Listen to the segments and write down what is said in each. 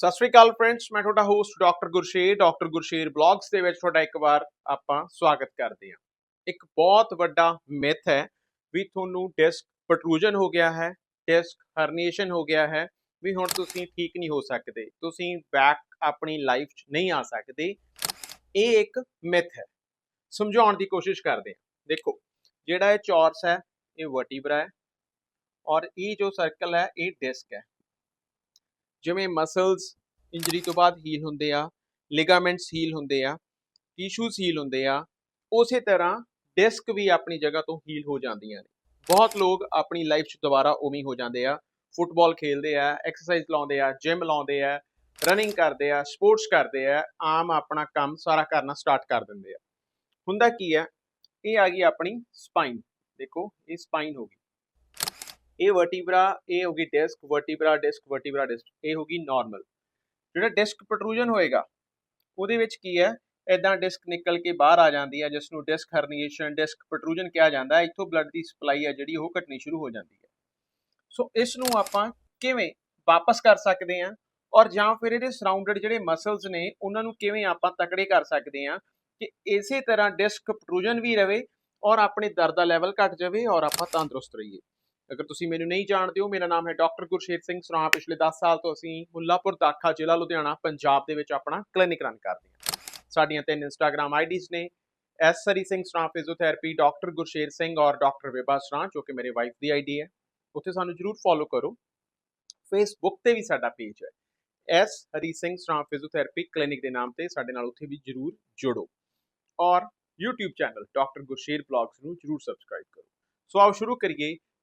ਸਤਿ ਸ਼੍ਰੀ ਅਕਾਲ ਫਰੈਂਡਸ ਮੈਂ ਤੁਹਾਡਾ host doctor Gursher doctor Gursher blogs ਦੇ ਵਿੱਚ ਤੁਹਾਡਾ ਇੱਕ ਵਾਰ ਆਪਾਂ ਸਵਾਗਤ ਕਰਦੇ ਹਾਂ। ਇੱਕ ਬਹੁਤ ਵੱਡਾ ਮਿਥ ਹੈ ਵੀ ਤੁਹਾਨੂੰ ਡਿਸਕ ਪ੍ਰੋਟਰੂਜਨ ਹੋ ਗਿਆ ਹੈ ਡਿਸਕ ਹਰਨੀਏਸ਼ਨ ਹੋ ਗਿਆ ਹੈ, ਵੀ ਹੁਣ ਤੁਸੀਂ ਠੀਕ ਨਹੀਂ ਹੋ ਸਕਦੇ, ਤੁਸੀਂ ਬੈਕ ਆਪਣੀ ਲਾਈਫ 'ਚ ਨਹੀਂ ਆ ਸਕਦੇ। ਇਹ ਇੱਕ ਮਿਥ ਹੈ। ਸਮਝਾਉਣ ਦੀ ਕੋਸ਼ਿਸ਼ ਕਰਦੇ ਹਾਂ। ਦੇਖੋ, ਜਿਹੜਾ ਇਹ ਚੌਰਸ ਹੈ, ਇਹ ਵਰਟੀਬਰਾ ਹੈ ਔਰ ਇਹ ਜੋ ਸਰਕਲ ਹੈ, ਇਹ ਡਿਸਕ ਹੈ। ਜਿਵੇਂ ਮਸਲਸ ਇੰਜਰੀ ਤੋਂ ਬਾਅਦ ਹੀਲ ਹੁੰਦੇ ਆ ਲਿਗਾਮੈਂਟਸ ਹੀਲ ਹੁੰਦੇ ਆ ਟਿਸ਼ੂਸ ਹੀਲ ਹੁੰਦੇ ਆ, ਉਸੇ ਤਰ੍ਹਾਂ ਡਿਸਕ ਵੀ ਆਪਣੀ ਜਗ੍ਹਾ ਤੋਂ ਹੀਲ ਹੋ ਜਾਂਦੀਆਂ ਨੇ। ਬਹੁਤ ਲੋਕ ਆਪਣੀ ਲਾਈਫ 'ਚ ਦੁਬਾਰਾ ਉਵੇਂ ਹੋ ਜਾਂਦੇ ਆ। ਫੁੱਟਬਾਲ ਖੇਲਦੇ ਆ ਐਕਸਰਸਾਈਜ਼ ਲਾਉਂਦੇ ਆ ਜਿਮ ਲਾਉਂਦੇ ਆ ਰਨਿੰਗ ਕਰਦੇ ਆ ਸਪੋਰਟਸ ਕਰਦੇ ਆ, ਆਮ ਆਪਣਾ ਕੰਮ ਸਾਰਾ ਕਰਨਾ ਸਟਾਰਟ ਕਰ ਦਿੰਦੇ ਆ। ਹੁੰਦਾ ਕੀ ਹੈ ਇਹ ਆ ਗਈ ਆਪਣੀ ਸਪਾਈਨ ਦੇਖੋ, ਇਹ ਸਪਾਈਨ ਹੋ ਗਈ। ਇਹ ਵਰਟੀਬਰਾ ਇਹ ਹੋ ਗਈ disc vertebra disc vertebra disc ਇਹ ਹੋ ਗਈ ਨਾਰਮਲ ਜਿਹੜਾ ਡਿਸਕ ਪ੍ਰੋਟਰੂਜਨ ਹੋਏਗਾ, ਉਹਦੇ ਵਿੱਚ ਕੀ ਹੈ? ਇਦਾਂ ਡਿਸਕ ਨਿਕਲ ਕੇ ਬਾਹਰ ਆ ਜਾਂਦੀ ਹੈ ਜਿਸ ਨੂੰ ਡਿਸਕ ਹਰਨੀਏਸ਼ਨ ਡਿਸਕ ਪ੍ਰੋਟਰੂਜਨ ਕਿਹਾ ਜਾਂਦਾ ਹੈ। ਇੱਥੋਂ ਬਲੱਡ ਦੀ ਸਪਲਾਈ ਹੈ ਜਿਹੜੀ, ਉਹ ਘਟਣੀ ਸ਼ੁਰੂ ਹੋ ਜਾਂਦੀ ਹੈ। ਸੋ ਇਸ ਨੂੰ ਆਪਾਂ ਕਿਵੇਂ ਵਾਪਸ ਕਰ ਸਕਦੇ ਹਾਂ? ਔਰ ਜਾਂ ਫਿਰ ਇਹਦੇ ਸਰਾਊਂਡਡ ਜਿਹੜੇ ਮਸਲਸ ਨੇ, ਉਹਨਾਂ ਨੂੰ ਕਿਵੇਂ ਆਪਾਂ ਤਕੜੇ ਕਰ ਸਕਦੇ ਹਾਂ ਕਿ ਇਸੇ ਤਰ੍ਹਾਂ ਡਿਸਕ ਪ੍ਰੋਟਰੂਜਨ ਵੀ ਰਵੇ ਔਰ ਆਪਣੇ ਦਰਦ ਦਾ ਲੈਵਲ ਘਟ ਜਾਵੇ ਔਰ ਆਪਾਂ ਤੰਦਰੁਸਤ ਰਹੀਏ? ਅਗਰ ਤੁਸੀਂ ਮੈਨੂੰ ਨਹੀਂ ਜਾਣਦੇ ਹੋ, ਮੇਰਾ ਨਾਮ ਹੈ ਡਾਕਟਰ ਗੁਰਸ਼ੇਰ ਸਿੰਘ ਸਰਾਹ। ਪਿਛਲੇ 10 ਸਾਲ ਤੋਂ ਅਸੀਂ ਮੁੱਲਾਪੁਰ ਦਾਖਾ ਜ਼ਿਲ੍ਹਾ ਲੁਧਿਆਣਾ, ਪੰਜਾਬ ਦੇ ਵਿੱਚ ਆਪਣਾ ਕਲੀਨਿਕ ਰਨ ਕਰਦੇ ਹਾਂ। ਸਾਡੀਆਂ ਤਿੰਨ ਇੰਸਟਾਗ੍ਰam ਆਈਡੀਜ਼ ਨੇ। S Sri Singh Sarah physiotherapy doctor Gursher Singh ਔਰ ਡਾਕਟਰ ਵਿਭਾ ਸਰਾਹ, ਜੋ ਕਿ ਮੇਰੇ ਵਾਈਫ ਦੀ ਆਈਡੀ ਹੈ। ਉੱਥੇ ਸਾਨੂੰ ਜਰੂਰ ਫੋਲੋ ਕਰੋ। ਫੇਸਬੁੱਕ ਤੇ ਵੀ ਸਾਡਾ ਪੇਜ ਹੈ। S Hari Singh Sarah physiotherapy clinic ਦੇ ਨਾਮ ਤੇ ਸਾਡੇ ਨਾਲ ਉੱਥੇ ਵੀ ਜਰੂਰ ਜੁੜੋ। ਔਰ YouTube channel doctor Gursher blogs ਨੂੰ ਜਰੂਰ ਸਬਸਕ੍ਰਾਈਬ ਕਰੋ। ਸੋ ਆਓ ਸ਼ੁਰੂ ਕਰੀਏ।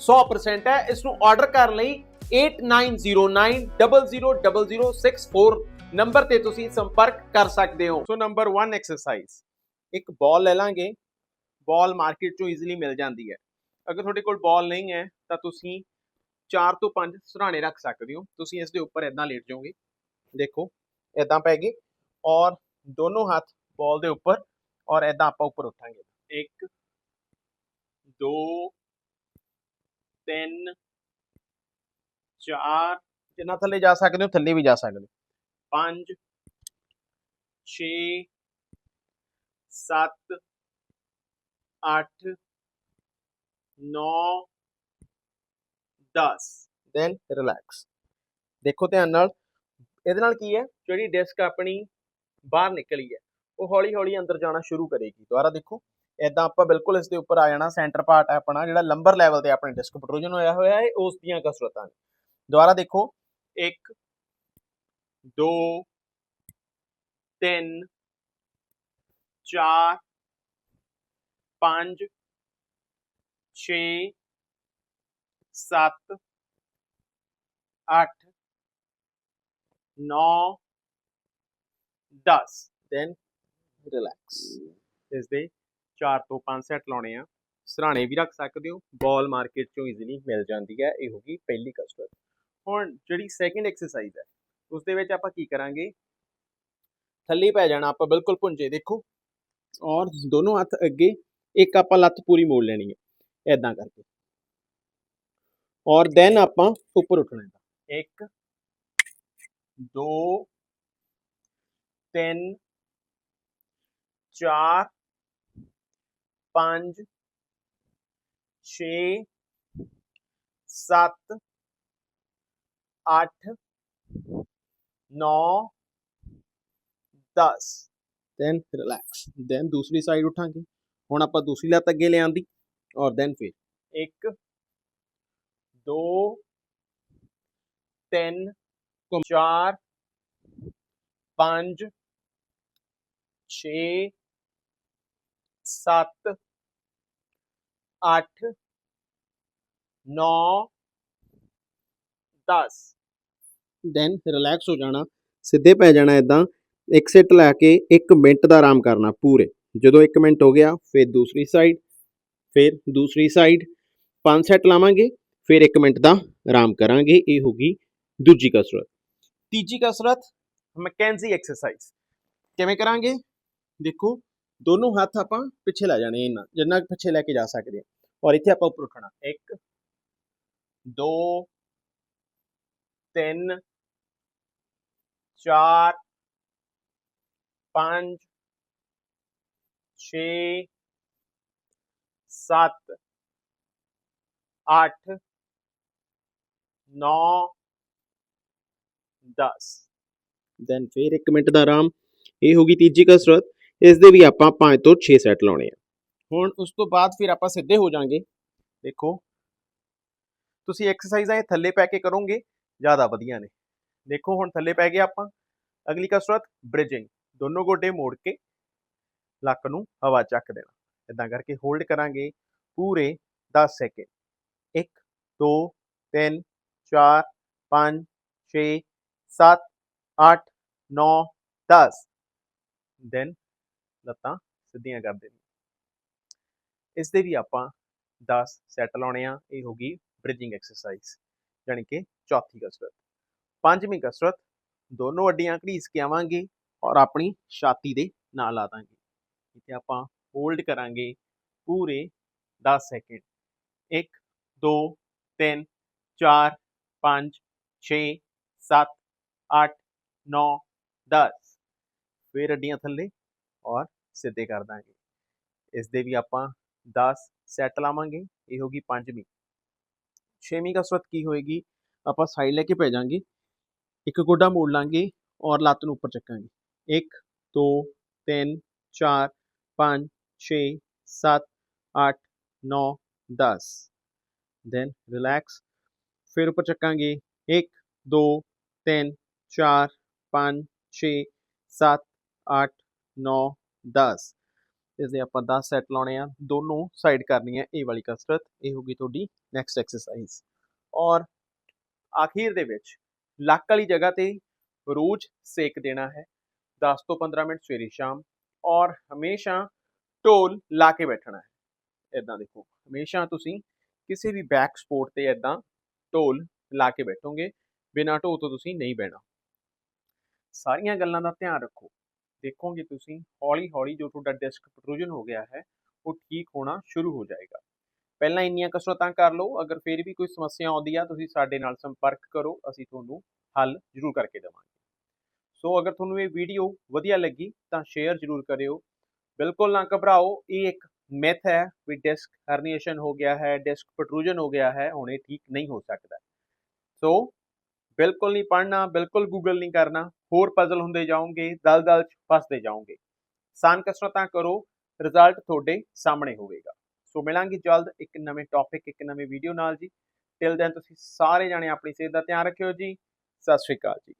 100% ਹੈ। ਇਸ ਨੂੰ ਆਰਡਰ ਕਰਨ ਲਈ 8909000064 ਨੰਬਰ ਤੇ ਤੁਸੀਂ ਸੰਪਰਕ ਕਰ ਸਕਦੇ ਹੋ। ਸੋ ਨੰਬਰ 1 ਐਕਸਰਸਾਈਜ਼ ਇੱਕ ਬਾਲ ਲੈ ਲਾਂਗੇ। ਬਾਲ ਮਾਰਕੀਟ ਚੋਂ ਈਜ਼ੀਲੀ ਮਿਲ ਜਾਂਦੀ ਹੈ। ਅਗਰ ਤੁਹਾਡੇ ਕੋਲ ਬਾਲ ਨਹੀਂ ਹੈ, ਤਾਂ ਤੁਸੀਂ 4 ਤੋਂ 5 ਸਰਾਣੇ ਰੱਖ ਸਕਦੇ ਹੋ। ਤੁਸੀਂ ਇਸ ਦੇ ਉੱਪਰ ਇਦਾਂ ਲੇਟ ਜਾਓਗੇ। ਦੇਖੋ ਇਦਾਂ ਪੈ ਗਏ ਔਰ ਦੋਨੋਂ ਹੱਥ ਬਾਲ ਦੇ ਉੱਪਰ ਔਰ ਇਦਾਂ ਆਪਾਂ ਉੱਪਰ ਉਠਾਂਗੇ। 1 2 3 4 ਜਿੰਨਾ ਥੱਲੇ ਜਾ ਸਕਦੇ ਹੋ ਥੱਲੇ ਵੀ ਜਾ ਸਕਦੇ ਹੋ। 5 6 7 8 9 10 ਦੈਨ ਰਿਲੈਕਸ ਦੇਖੋ ਧਿਆਨ ਨਾਲ ਇਹਦੇ ਨਾਲ ਕੀ ਹੈ? ਜਿਹੜੀ ਡਿਸਕ ਆਪਣੀ ਬਾਹਰ ਨਿਕਲੀ ਹੈ ਉਹ ਹੌਲੀ ਹੌਲੀ ਅੰਦਰ ਜਾਣਾ ਸ਼ੁਰੂ ਕਰੇਗੀ। ਦੁਬਾਰਾ ਦੇਖੋ। ਇਦਾਂ ਆਪਾਂ ਬਿਲਕੁਲ ਇਸ ਦੇ ਉੱਪਰ ਆ ਜਾਣਾ ਸੈਂਟਰ ਪਾਰਟ ਹੈ ਆਪਣਾ, ਜਿਹੜਾ ਲੰਬਰ ਲੈਵਲ ਤੇ ਆਪਣੇ ਡਿਸਕ ਪ੍ਰੋਟਰੂਜਨ ਹੋਇਆ ਹੋਇਆ ਹੈ, ਉਸ ਦੀਆਂ ਕਸਰਤਾਂ ਨੇ। ਦੁਬਾਰਾ ਦੇਖੋ 1 2 3 4 5 6 7 8 9 10 ਦੈਨ ਰਿਲੈਕਸ ਇਸ ਦੇ 4 ਤੋਂ 5 ਸੈੱਟ ਲਾਉਣੇ ਆ। ਸਰਾਣੇ ਵੀ ਰੱਖ ਸਕਦੇ ਹੋ। ਬਾਲ ਮਾਰਕੀਟ ਚੋਂ ਈਜ਼ੀਲੀ ਮਿਲ ਜਾਂਦੀ ਹੈ। ਇਹ ਹੋਗੀ ਪਹਿਲੀ ਕਸਰਤ ਹੁਣ ਜਿਹੜੀ ਸੈਕਿੰਡ ਐਕਸਰਸਾਈਜ਼ ਹੈ ਉਸ ਦੇ ਵਿੱਚ ਆਪਾਂ ਕੀ ਕਰਾਂਗੇ? ਥੱਲੇ ਪੈ ਜਾਣਾ ਆਪਾਂ ਬਿਲਕੁਲ ਪੁੰਜੇ ਦੇਖੋ। ਔਰ ਦੋਨੋਂ ਹੱਥ ਅੱਗੇ, ਇੱਕ ਆਪਾਂ ਲੱਤ ਪੂਰੀ ਮੋੜ ਲੈਣੀ ਹੈ। ਐਦਾਂ ਕਰਕੇ। ਔਰ ਦੈਨ ਆਪਾਂ ਉੱਪਰ ਉੱਠਣਾ ਹੈ। 1 2 3 4 5 6 7 8 9 10 ਦੈਨ ਰਿਲੈਕਸ ਦੈਨ ਦੂਸਰੀ ਸਾਈਡ ਉਠਾਂਗੇ। ਹੁਣ ਆਪਾਂ ਦੂਸਰੀ ਲੱਤ ਅੱਗੇ ਲਿਆਂਦੀ ਔਰ ਦੈਨ ਫਿਰ। 1 2 3 4 5 6 7 8 9 10 ਦੈਨ ਰਿਲੈਕਸ ਹੋ ਜਾਣਾ, ਸਿੱਧੇ ਪੈ ਜਾਣਾ ਇਦਾਂ ਇੱਕ ਸੈੱਟ ਲੈ ਕੇ 1 ਮਿੰਟ ਦਾ ਆਰਾਮ ਕਰਨਾ ਪੂਰੇ। ਜਦੋਂ 1 ਮਿੰਟ ਹੋ ਗਿਆ, ਫਿਰ ਦੂਸਰੀ ਸਾਈਡ ਫਿਰ ਦੂਸਰੀ ਸਾਈਡ ਪੰਜ ਸੈੱਟ ਲਾਵਾਂਗੇ, ਫਿਰ 1 ਮਿੰਟ ਦਾ ਆਰਾਮ ਕਰਾਂਗੇ, ਇਹ ਹੋਗੀ ਦੂਜੀ ਕਸਰਤ। ਤੀਜੀ ਕਸਰਤ, ਮੈਕੈਂਜੀ ਐਕਸਰਸਾਈਜ਼ ਕਿਵੇਂ ਕਰਾਂਗੇ? ਦੇਖੋ ਦੋਨੋਂ ਹੱਥ ਆਪਾਂ ਪਿੱਛੇ ਲੈ ਜਾਣੇ ਇਹਨਾਂ, ਜਿੰਨਾ ਕੁ ਪਿੱਛੇ ਲੈ ਕੇ ਜਾ ਸਕਦੇ ਆ। ਔਰ ਇੱਥੇ ਆਪਾਂ ਉੱਪਰ ਉੱਠਣਾ। 1 2 3 4 5 6 7 8 9 10 ਦੈਨ ਫਿਰ 1 ਮਿੰਟ ਦਾ ਆਰਾਮ। ਇਹ ਹੋ ਗਈ ਤੀਜੀ ਕਸਰਤ। ਇਸ ਦੇ ਵੀ ਆਪਾਂ 5 ਤੋਂ 6 ਸੈੱਟ ਲਾਉਣੇ ਆ। ਹੁਣ ਉਸ ਤੋਂ ਬਾਅਦ ਫਿਰ ਆਪਾਂ ਸਿੱਧੇ ਹੋ ਜਾਾਂਗੇ। ਦੇਖੋ। ਤੁਸੀਂ ਐਕਸਰਸਾਈਜ਼ਾਂ ਇਹ ਥੱਲੇ ਪੈ ਕੇ ਕਰੋਗੇ, ਜ਼ਿਆਦਾ ਵਧੀਆ ਨੇ। ਦੇਖੋ ਹੁਣ ਥੱਲੇ ਪੈ ਗਏ ਆਪਾਂ। ਅਗਲੀ ਕਸਰਤ ਬ੍ਰਿਜਿੰਗ ਦੋਨੋਂ ਗੋਡੇ ਮੋੜ ਕੇ ਲੱਕ ਨੂੰ ਹਵਾ ਚੱਕ ਦੇਣਾ। ਇਦਾਂ ਕਰਕੇ ਹੋਲਡ ਕਰਾਂਗੇ ਪੂਰੇ 10 ਸੈਕਿੰਡ 1 2 3 4 5 6 7 8 9 10 ਦੈਨ ਲੱਤਾਂ ਸਿੱਧੀਆਂ ਕਰ ਦੇਣੀ ਇਸ ਦੇ ਵੀ ਆਪਾਂ 10 ਸੈੱਟ ਲਾਉਣੇ ਆ, ਇਹ ਹੋ ਗਈ ਬ੍ਰਿਜਿੰਗ ਐਕਸਰਸਾਈਜ਼ ਯਾਨੀ ਕਿ ਚੌਥੀ ਕਸਰਤ। ਪੰਜਵੀਂ ਕਸਰਤ, ਦੋਨੋਂ ਅੱਡੀਆਂ ਘੜੀਸ ਕੇ ਆਵਾਂਗੇ ਔਰ ਆਪਣੀ ਛਾਤੀ ਦੇ ਨਾਲ ਲਾ ਦਾਂਗੇ। ਇੱਥੇ ਆਪਾਂ ਹੋਲਡ ਕਰਾਂਗੇ ਪੂਰੇ 10 ਸੈਕਿੰਡ 1 2 3 4 5 6 7 8 9 10 ਫਿਰ ਅੱਡੀਆਂ ਥੱਲੇ ਔਰ ਸਿੱਧੇ ਕਰ ਦਾਂਗੇ। ਇਸ ਦੇ ਵੀ ਆਪਾਂ 10 ਸੈੱਟ ਲਾਵਾਂਗੇ, ਇਹ ਹੋਗੀ ਪੰਜਵੀਂ। ਛੇਵੀਂ ਕਸਰਤ ਕੀ ਹੋਏਗੀ? ਆਪਾਂ ਸਾਈਡ ਲੈ ਕੇ ਪੈ ਜਾਾਂਗੇ ਇੱਕ ਗੋਡਾ ਮੋੜ ਲਾਂਗੇ ਔਰ ਲੱਤ ਨੂੰ ਉੱਪਰ ਚੱਕਾਂਗੇ। 1 2 3 4 5 6 7 8 9 10 ਦੈਨ ਰਿਲੈਕਸ ਫਿਰ ਉੱਪਰ ਚੱਕਾਂਗੇ। 1 2 3 4 5 6 7 8 9 10 ਇਸ ਦੇ ਆਪਾਂ 10 ਸੈੱਟ ਲਾਉਣੇ ਆ। ਦੋਨੋਂ ਸਾਈਡ ਕਰਨੀ ਹੈ ਇਹ ਵਾਲੀ ਕਸਰਤ। ਇਹ ਹੋਗੀ ਤੁਹਾਡੀ ਨੈਕਸਟ ਐਕਸਰਸਾਈਜ਼ ਔਰ ਆਖੀਰ ਦੇ ਵਿੱਚ ਲੱਕ ਵਾਲੀ ਜਗ੍ਹਾ ਤੇ ਰੋਜ਼ ਸੇਕ ਦੇਣਾ ਹੈ। 10 ਤੋਂ 15 ਮਿੰਟ ਸਵੇਰੇ ਸ਼ਾਮ ਔਰ ਹਮੇਸ਼ਾ ਢੋਲ ਲਾ ਕੇ ਬੈਠਣਾ ਹੈ। ਇਦਾਂ ਦੇਖੋ। ਹਮੇਸ਼ਾ ਤੁਸੀਂ ਕਿਸੇ ਵੀ ਬੈਕ ਸਪੋਰਟ ਤੇ ਇਦਾਂ ਢੋਲ ਲਾ ਕੇ ਬੈਠੋਗੇ। ਬਿਨਾਂ ਢੋਲ ਤੋਂ ਤੁਸੀਂ ਨਹੀਂ ਬਹਿਣਾ। ਸਾਰੀਆਂ ਗੱਲਾਂ ਦਾ ਧਿਆਨ ਰੱਖੋ। ਦੇਖੋਗੇ ਤੁਸੀਂ ਹੌਲੀ ਹੌਲੀ ਜੋ ਤੁਹਾਡਾ ਡਿਸਕ ਪ੍ਰੋਟਰੂਜਨ ਹੋ ਗਿਆ ਹੈ, ਉਹ ਠੀਕ ਹੋਣਾ ਸ਼ੁਰੂ ਹੋ ਜਾਏਗਾ। ਪਹਿਲਾਂ ਇੰਨੀਆਂ ਕਸਰਤਾਂ ਕਰ ਲਓ, ਅਗਰ ਫਿਰ ਵੀ ਕੋਈ ਸਮੱਸਿਆ ਆਉਂਦੀ ਆ, ਤੁਸੀਂ ਸਾਡੇ ਨਾਲ ਸੰਪਰਕ ਕਰੋ, ਅਸੀਂ ਤੁਹਾਨੂੰ ਹੱਲ ਜ਼ਰੂਰ ਕਰਕੇ ਦੇਵਾਂਗੇ। ਸੋ ਅਗਰ ਤੁਹਾਨੂੰ ਇਹ ਵੀਡੀਓ ਵਧੀਆ ਲੱਗੀ, ਤਾਂ ਸ਼ੇਅਰ ਜ਼ਰੂਰ ਕਰਿਓ। ਬਿਲਕੁਲ ਨਾ ਘਬਰਾਓ, ਇਹ ਇੱਕ ਮਿਥ ਹੈ ਵੀ ਡਿਸਕ ਹਰਨੀਏਸ਼ਨ ਹੋ ਗਿਆ ਹੈ ਡਿਸਕ ਪ੍ਰੋਟਰੂਜਨ ਹੋ ਗਿਆ ਹੈ, ਹੁਣ ਇਹ ਠੀਕ ਨਹੀਂ ਹੋ ਸਕਦਾ। ਸੋ ਬਿਲਕੁਲ ਨਹੀਂ ਪੜਨਾ ਬਿਲਕੁਲ ਗੂਗਲ ਨਹੀਂ ਕਰਨਾ ਹੋਰ ਪਜ਼ਲ ਹੁੰਦੇ ਜਾਓਗੇ, ਦਲ-ਦਲ ਚ ਫਸਦੇ ਜਾਓਗੇ। ਸਾਨ ਕਸਰਤਾਂ ਕਰੋ ਰਿਜ਼ਲਟ ਤੁਹਾਡੇ ਸਾਹਮਣੇ ਹੋਵੇਗਾ। ਸੋ ਮਿਲਾਂਗੇ ਜਲਦ ਇੱਕ ਨਵੇਂ ਟੌਪਿਕ ਇੱਕ ਨਵੇਂ ਵੀਡੀਓ ਨਾਲ ਜੀ। ਟਿਲ ਦੈਨ ਤੁਸੀਂ ਸਾਰੇ ਜਾਣੇ ਆਪਣੀ ਸਿਹਤ ਦਾ ਧਿਆਨ ਰੱਖਿਓ ਜੀ। ਸਤਿ ਸ਼੍ਰੀ ਅਕਾਲ ਜੀ।